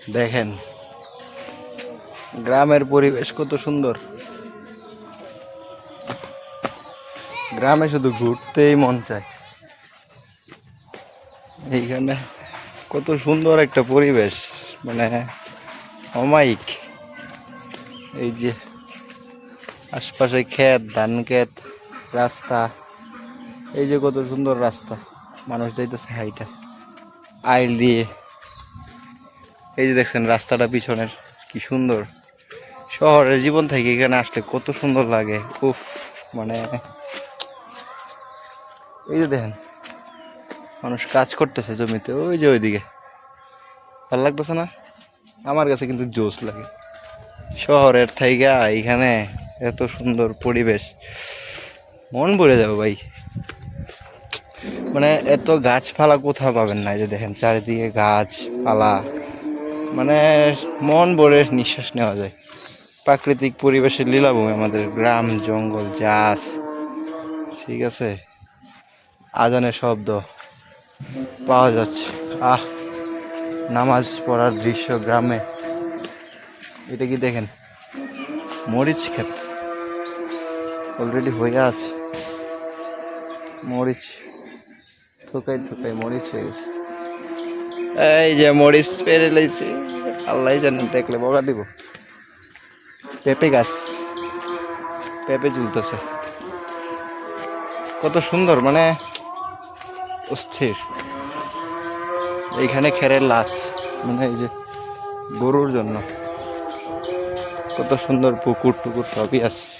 দেখেন, গ্রামের পরিবেশ কত সুন্দর। গ্রামে শুধু ঘুরতেই মন চায়। এইখানে কত সুন্দর একটা পরিবেশ মানে অমায়িক। এই যে আশপাশে ক্ষেত, ধান ক্ষেত, রাস্তা, এই যে কত সুন্দর রাস্তা। মানুষ যাইতেছে হাইটা। আইল দিয়ে এই যে দেখছেন রাস্তাটা পিছনের, কি সুন্দর। শহরের জীবন থেকে এখানে আসলে কত সুন্দর লাগে। উফ মানে এই যে দেখেন, মানুষ কাজ করতেছে জমিতে, ওই যে ওইদিকে। ভালো লাগতেছে না? আমার কাছে কিন্তু জোশ লাগে। শহরের থাইগা এখানে এত সুন্দর পরিবেশ, মন ভরে যাবে ভাই। মানে এত গাছপালা কোথাও পাবেন না যে দেখেন, চারিদিকে গাছপালা। মানে মন ভরে নিঃশ্বাস নেওয়া যায়। প্রাকৃতিক পরিবেশের লীলাভূমি আমাদের গ্রাম, জঙ্গল গাছ ঠিক আছে? আজানের শব্দ পাওয়া যাচ্ছে। আহ, নামাজ পড়ার দৃশ্য গ্রামে। এটা কি দেখেন? মরিচ ক্ষেত। অলরেডি হয়ে আছে। মরিচ থোকাই থোকাই মরিচ হয়ে গেছে। এই যে মরিচ পেরে লাইছি। আল্লাহ জানেন দেখলে বগা দিব। পেঁপে গাছ। পেঁপে ঝুলতেছে। কত সুন্দর মানে অস্থির। এইখানে খেরের লাচ মানে এই যে গরুর জন্য। কত সুন্দর পুকুর টুকুর সবই আছে।